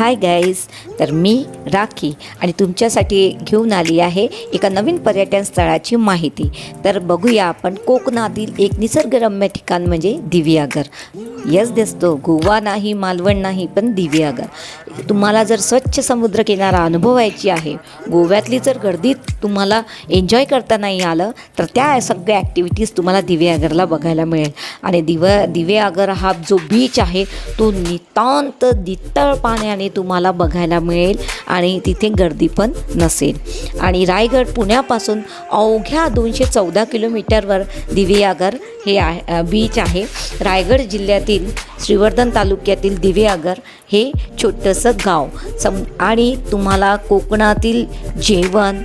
Hi guys तर मी राखी आणि तुमच्यासाठी घेऊन आली आहे एका नवीन पर्यटन स्थळाची माहिती. तर बघूया आपण कोकणातील एक निसर्गरम्य ठिकाण म्हणजे दिव्यागर यस दिसतो गोवा नाही मालवण नाही पण दिव्यागर तुम्हाला जर स्वच्छ समुद्रकिनारा अनुभवायची आहे गोव्यातली जर गर्दीत तुम्हाला एन्जॉय करता नाही आलं तर त्या सगळ्या ॲक्टिव्हिटीज तुम्हाला दिवे आगरला बघायला मिळेल. आणि दिव दिवे आगर हा जो बीच आहे तो नितांत नितळ पाण्याने तुम्हाला बघायला मिळेल आणि तिथे गर्दी पण नसेल. आणि रायगड पुण्यापासून अवघ्या दोनशे चौदा किलोमीटरवर दिव्यागर हे आहे बीच आहे. रायगड जिल्ह्यातील श्रीवर्धन तालुक्यातील दिव्यागर हे छोटंसं गाव. सम आणि तुम्हाला कोकणातील जेवण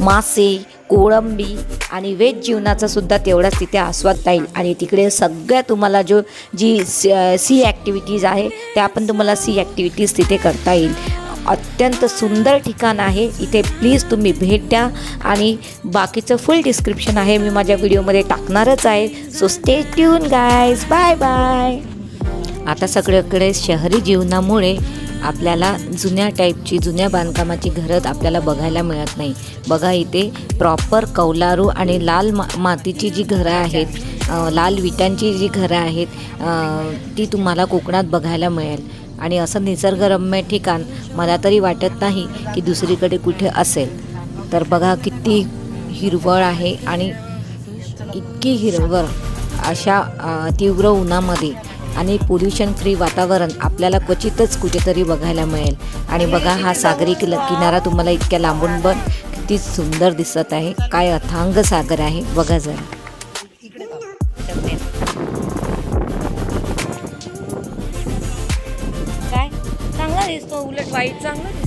मासे कोळंबी आणि वेज जीवनाचा सुद्धा तेवढाच तिथे आस्वादता येईल आणि तिकडे सगळ्या तुम्हाला जो जी सी ॲक्टिव्हिटीज आहे त्या पण तुम्हाला सी ॲक्टिव्हिटीज तिथे करता येईल. अत्यंत सुंदर ठिकाण आहे. इथे प्लीज तुम्ही भेट द्या. आणि बाकीचं फुल डिस्क्रिप्शन आहे. मी माझ्या व्हिडिओमध्ये टाकणारच आहे. So stay tune guys bye bye आता सगळ्याकडे शहरी जीवनामुळे आपल्याला जुन्या टाईपची जुन्या बांधकामाची घरं आपल्याला बघायला मिळत नाही. बघा इथे प्रॉपर कौलारू आणि लाल मा मातीची जी घरं आहेत लाल विटांची जी घरं आहेत ती तुम्हाला कोकणात बघायला मिळेल. आणि असं निसर्गरम्य ठिकाण मला तरी वाटत नाही की दुसरीकडे कुठे असेल. तर बघा किती हिरवळ आहे आणि इतकी हिरवळ अशा तीव्र उन्हामध्ये आणि पोल्युशन फ्री वातावरण आपल्याला क्वचितच कुठेतरी बघायला मिळेल. आणि बघा हा सागरी किल किनारा तुम्हाला इतक्या लांबून पण किती सुंदर दिसत आहे. काय अथांग सागर आहे. बघा जरा. काय? चांगला दिसतो. उलट वाईट चांगला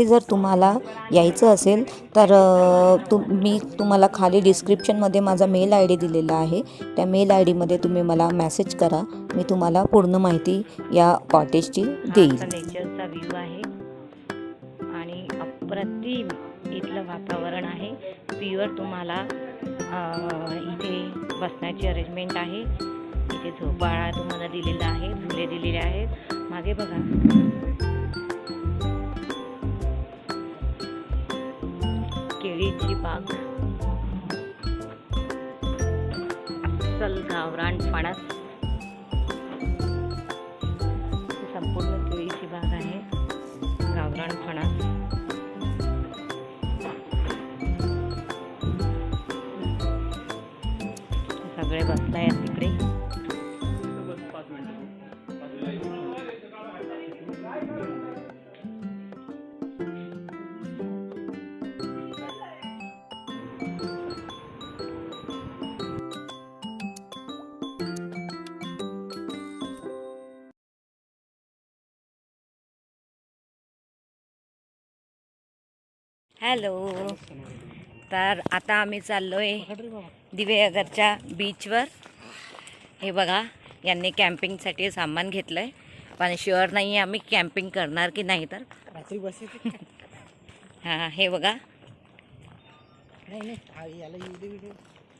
इथे जर तुम्हाला यायचं असेल तर तुम मी तुम्हाला खाली डिस्क्रिप्शनमध्ये माझा मेल आय डी दिलेला आहे. त्या मेल आय डीमध्ये तुम्ही मला मेसेज करा. मी तुम्हाला पूर्ण माहिती या कॉटेजची देईल नेचरचा व्ह्यू आहे. आणि अप्रतिम इथलं वातावरण आहे. प्युअर तुम्हाला इथे बसण्याची अरेंजमेंट आहे. इथे झोपाळा तुम्हाला दिलेला आहे. झुले दिलेले आहेत. मागे बघा. केळीची बाग अस्सल गावरान फणस संपूर्ण हॅलो. तर आता आम्ही चाललोय दिवेगरच्या बीचवर हे बघा यांनी कॅम्पिंगसाठी सामान घेतलं आहे पण शुअर नाही आहे आम्ही कॅम्पिंग करणार की नाही तर. हां हे बघा.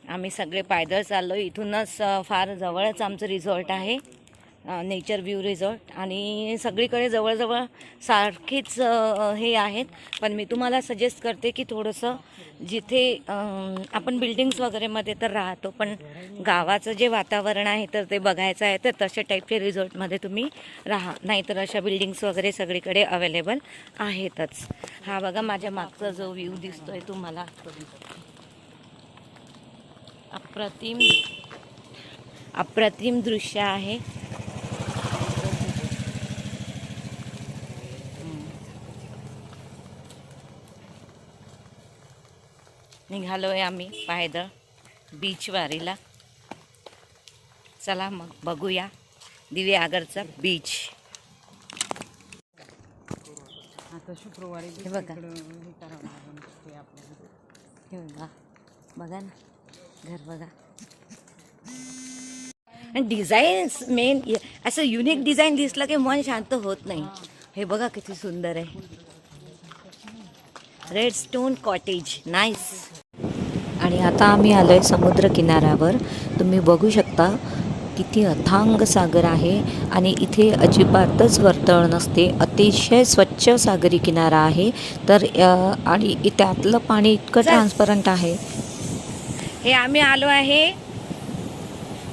आम्ही सगळे पायदळ चाललो इथूनच फार जवळच आमचं रिझॉर्ट आहे. नेचर व्ह्यू रिझॉर्ट आणि सगळीकडे जवळजवळ सारखेच हे आहेत. पण मी तुम्हाला सजेस्ट करते की थोडंसं जिथे आपण बिल्डिंग्स वगैरेमध्ये तर राहतो पण गावाचं जे वातावरण आहे तर ते बघायचं आहे तर तशा टाईपच्या रिझॉर्टमध्ये तुम्ही राहा. नाहीतर अशा बिल्डिंग्स वगैरे सगळीकडे अवेलेबल आहेतच. हा बघा माझ्या मागचा जो व्ह्यू दिसतोय तुम्हाला. अप्रतिम अप्रतिम दृश्य आहे. निघालोय आम्ही पायदळ बीच वारीला. चला मग बघूया दिवे आगरचा बीच आता शुक्रवारी हे बघा. हे बघा बघा ना घर बघा. आणि डिझाईन्स मेन असं युनिक डिझाईन दिसलं की मन शांत होत नाही. हे बघा किती सुंदर आहे. रेड स्टोन कॉटेज नाईस आणि आता आम्ही आलो आहे समुद्रकिनाऱ्यावर. तुम्ही बघू शकता किती अथांग सागर आहे आणि इथे अजिबातच वर्तळ नसते. अतिशय स्वच्छ सागरी किनारा आहे. तर आणि त्यातलं पाणी इतकं. ट्रान्सपरंट आहे. हे आम्ही आलो आहे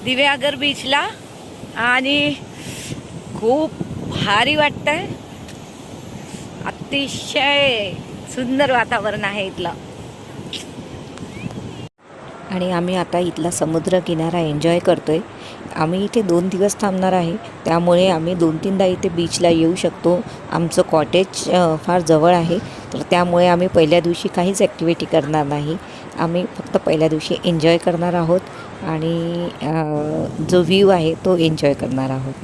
दिव्यागर बीचला आणि खूप भारी वाटतंय. अतिशय सुंदर वातावरण आहे इथलं. आणि आम्ही आता इथला समुद्र किनारा एन्जॉय आहे आम्ही इथे दोन दिवस थांबणार आहे. त्यामुळे आम्ही दोन तीनदा इथे बीचला येऊ शकतो. आमचं कॉटेज फार जवळ आहे. तर त्यामुळे आम्ही पहिल्या दिवशी काहीच ॲक्टिव्हिटी करणार नाही. आम्ही फक्त पहिल्या दिवशी एन्जॉय करणार आहोत. आणि जो व्ह्यू आहे तो एन्जॉय करणार आहोत.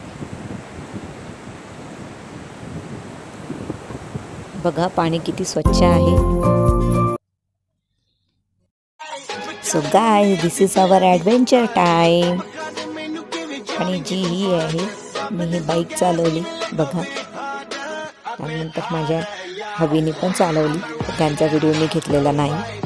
बघा पाणी किती स्वच्छ आहे. So guy this is our adventure time आणि जी ही आहे मी ही बाईक चालवली बघा. त्यानंतर माझ्या हवीने पण चालवली. त्यांचा व्हिडिओ मी घेतलेला नाही.